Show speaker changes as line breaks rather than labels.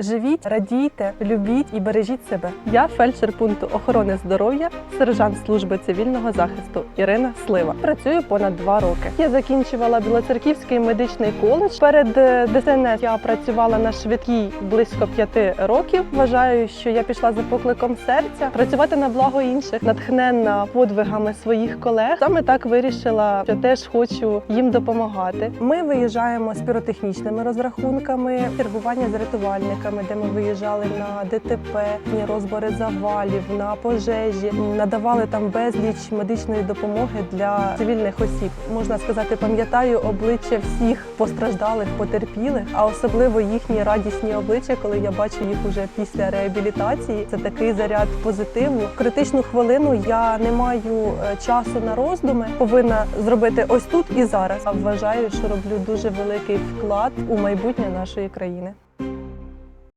Живіть, радійте, любіть і бережіть себе. Я фельдшер пункту охорони здоров'я, сержант служби цивільного захисту Ірина Слива. Працюю понад два роки. Я закінчувала Білоцерківський медичний коледж. Перед е, ДСНС я працювала на швидкій близько п'яти років. Вважаю, що я пішла за покликом серця працювати на благо інших, натхненна подвигами своїх колег. Саме так вирішила, що теж хочу їм допомагати. Ми виїжджаємо з піротехнічними розрахунками, чергування з рятувальниками, де ми виїжджали на ДТП, розбори завалів, на пожежі, надавали там безліч медичної допомоги для цивільних осіб. Можна сказати, пам'ятаю обличчя всіх постраждалих, потерпілих, а особливо їхні радісні обличчя, коли я бачу їх уже після реабілітації. Це такий заряд позитиву. В критичну хвилину я не маю е, часу на роздуми. Повинна зробити ось тут і зараз. А вважаю, що роблю дуже великий вклад у майбутнє нашої країни.